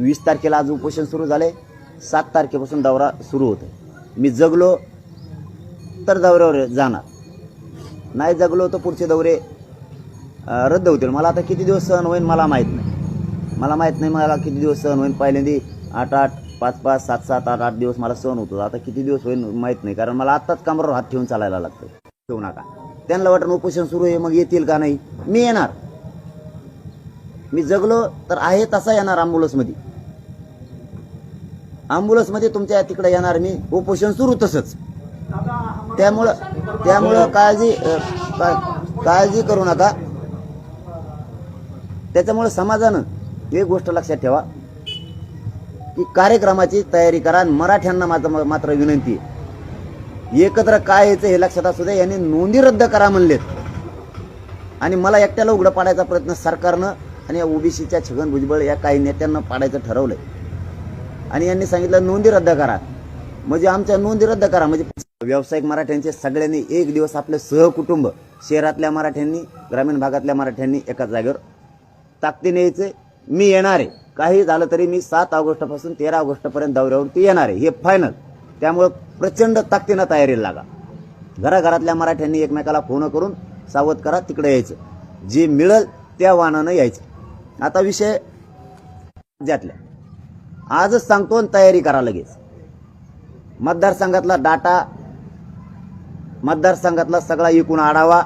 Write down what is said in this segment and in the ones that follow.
वीस तारखेला आज उपोषण सुरू झाले. सात तारखेपासून दौरा सुरू होतो मी जगलो तर दौऱ्यावर जाणार. नाही जगलो तर पुढचे दौरे रद्द होतील. मला आता किती दिवस सहन होईल मला माहीत नाही. मला माहीत नाही मला किती दिवस सहन होईल पहिल्यांदी आठ आठ पाच पाच सात सात आठ आठ दिवस मला सहन होतो आता किती दिवस होईल माहीत नाही. कारण मला आत्ताच कामरावर हात ठेवून चालायला लागतं ठेवू नका. त्यांना वाटणं उपोषण सुरू आहे मग येतील का नाही? मी येणार. मी जगलो तर आहे तसा येणार अँबुलन्समध्ये. ॲम्ब्युलन्समध्ये तुमच्या तिकडे येणार मी उपोषण सुरू तसंच. त्यामुळं त्यामुळं काळजी काळजी करू नका. त्याच्यामुळं समाजानं एक गोष्ट लक्षात ठेवा की कार्यक्रमाची तयारी करा मराठ्यांना माझं मात्र विनंती एकत्र काय यायचं हे लक्षात असू दे यांनी नोंदी रद्द करा म्हणलेत. आणि मला एकट्याला उघडं पाडायचा प्रयत्न सरकारनं आणि या ओबीसीच्या छगन भुजबळ या काही नेत्यांना पाडायचं ठरवलंय. आणि यांनी सांगितलं नोंदी रद्द करा. म्हणजे आमच्या नोंदी रद्द करा. म्हणजे व्यावसायिक मराठ्यांचे सगळ्यांनी एक दिवस आपले सहकुटुंब शहरातल्या मराठ्यांनी ग्रामीण भागातल्या मराठ्यांनी एका जागेवर ताकदीने यायचे. मी येणार आहे. काही झालं तरी मी सात ऑगस्टपासून तेरा ऑगस्टपर्यंत दौऱ्यावरती येणार आहे. हे फायनल त्यामुळं प्रचंड ताकदीनं तयारीला लागा. घराघरातल्या मराठ्यांनी एकमेकाला फोन करून सावध करा तिकडे यायचं. जे मिळेल त्या वाहनानं यायचं. आता विषय राज्यातल्या आजच सांगतो आणि तयारी करा लगेच. मतदारसंघातला डाटा मतदारसंघातला सगळा एकूण आढावा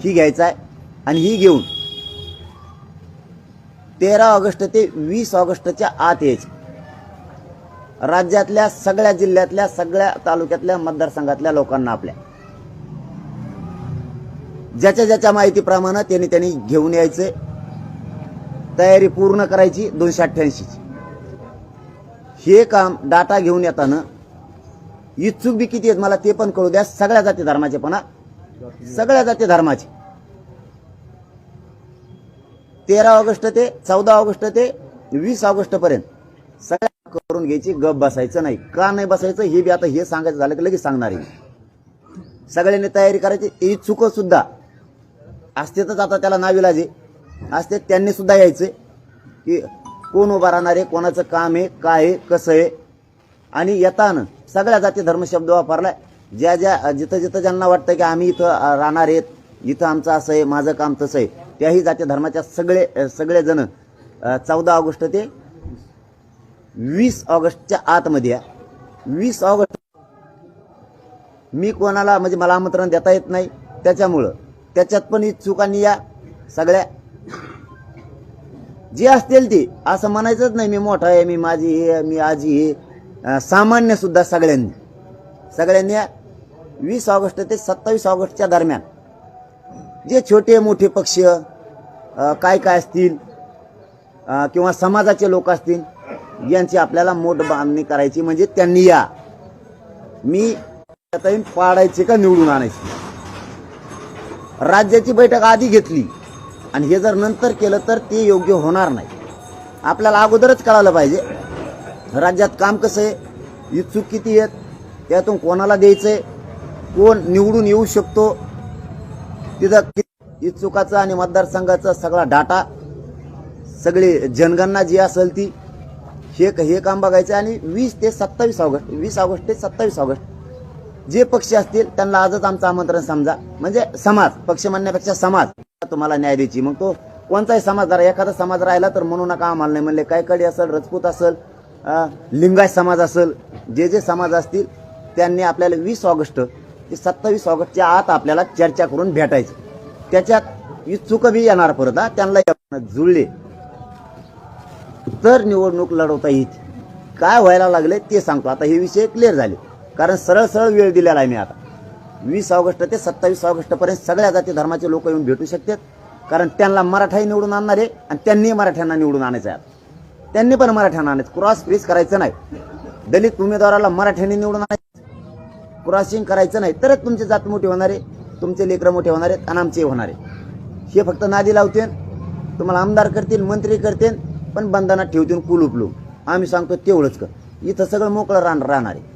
ही घ्यायचा आहे आणि ही घेऊन तेरा ऑगस्ट ते वीस ऑगस्टच्या आत यायचे. राज्यातल्या सगळ्या जिल्ह्यातल्या सगळ्या तालुक्यातल्या मतदारसंघातल्या लोकांना आपल्या. ज्याच्या ज्याच्या माहितीप्रमाणे त्यांनी त्यांनी घेऊन यायचे. तयारी पूर्ण करायची दोनशे अठ्ठ्याऐंशीची. हे काम डाटा घेऊन येताना इच्छुक बी किती आहेत मला ते पण कळू द्या. सगळ्या जाती धर्माचे पण सगळ्या जाती धर्माचे. तेरा ऑगस्ट ते चौदा ऑगस्ट ते वीस ऑगस्ट पर्यंत सगळ्या करून घ्यायची गप बसायचं नाही. का नाही बसायचं हे बी आता हे सांगायचं झालं की लगेच सांगणार आहे. सगळ्यांनी तयारी करायची. इच्छुक सुद्धा असतेच आता त्याला नाविलाजे. असते त्यांनी सुद्धा यायचे की कोण उभा राहणार आहे कोणाचं काम आहे काय आहे कसं आहे? आणि येताना सगळ्या जाती धर्म शब्द वापरलाय. ज्या ज्या जिथं जिथं ज्यांना वाटतं की आम्ही इथं राहणार आहेत इथं आमचं असं आहे माझं काम तसं आहे त्याही जाती धर्माच्या सगळे सगळेजण चौदा ऑगस्ट ते वीस ऑगस्टच्या आतमध्ये या. वीस ऑगस्ट मी कोणाला म्हणजे मला आमंत्रण देता येत नाही त्याच्यामुळं. त्याच्यात पण इच्छुकांनी या सगळ्या जे असतील ते. असं म्हणायचंच नाही मी मोठा आहे मी माझी हे मी आजी हे सामान्य सुद्धा सगळ्यांनी. सगळ्यांनी वीस ऑगस्ट ते सत्तावीस ऑगस्टच्या दरम्यान. जे छोटे मोठे पक्ष काय काय असतील किंवा समाजाचे लोक असतील यांची आपल्याला मोठ बांधणी करायची म्हणजे त्यांनी या. मी पाडायचे का निवडून आणायचे? राज्याची बैठक आधी घेतली. आणि हे जर नंतर केलं तर ते योग्य होणार नाही. आपल्याला अगोदरच कळालं पाहिजे राज्यात काम कसं आहे इच्छुक किती आहेत त्यातून कोणाला द्यायचं आहे कोण निवडून येऊ शकतो तिथं इच्छुकाचा आणि मतदारसंघाचा सगळा डाटा सगळी जनगणना जी असेल ती हे हे काम बघायचं आणि वीस ते सत्तावीस ऑगस्ट वीस ऑगस्ट ते सत्तावीस ऑगस्ट जे पक्ष असतील त्यांना आजच आमचं आमंत्रण समजा म्हणजे समाज पक्ष म्हणण्यापेक्षा समाज तुम्हाला न्याय द्यायची. मग तो कोणताही समाज जरा एखादा समाज राहिला तर म्हणू नका आम्हाला नाही म्हणले. काय कडी असेल रजपूत असेल लिंगाय लिंगायत समाज असेल जे जे समाज असतील त्यांनी आपल्याला वीस ऑगस्ट ते सत्तावीस ऑगस्टच्या आत आपल्याला चर्चा करून भेटायची. त्याच्यात इच्छुक बी येणार परत हा. त्यांना जुळले. तर निवडणूक लढवता येते काय व्हायला लागले ते सांगतो. आता हे विषय क्लिअर झाले. कारण सरळ सरळ वेळ दिलेला आहे मी आता. वीस ऑगस्ट ते सत्तावीस ऑगस्टपर्यंत सगळ्या जाती धर्माचे लोक येऊन भेटू शकतात. कारण त्यांना मराठाही निवडून आणणार आहे आणि त्यांनी मराठ्यांना निवडून आणायचं आहे. त्यांनी पण मराठ्यांना आणायचं. क्रॉस फ्रीज करायचं नाही. दलित उमेदवाराला मराठ्यांनी निवडून आणायचं. क्रॉसिंग करायचं नाही. तरच तुमची जात मोठी होणार आहे. तुमचे लेकरं मोठे होणार आहेत आणि आमचे होणार आहे. हे फक्त नादी लावतील तुम्हाला आमदार करतील मंत्री करतील पण बंधनात ठेवतील कुलूप आम्ही सांगतो तेवढंच कर. इथं सगळं मोकळं राहणार आहे.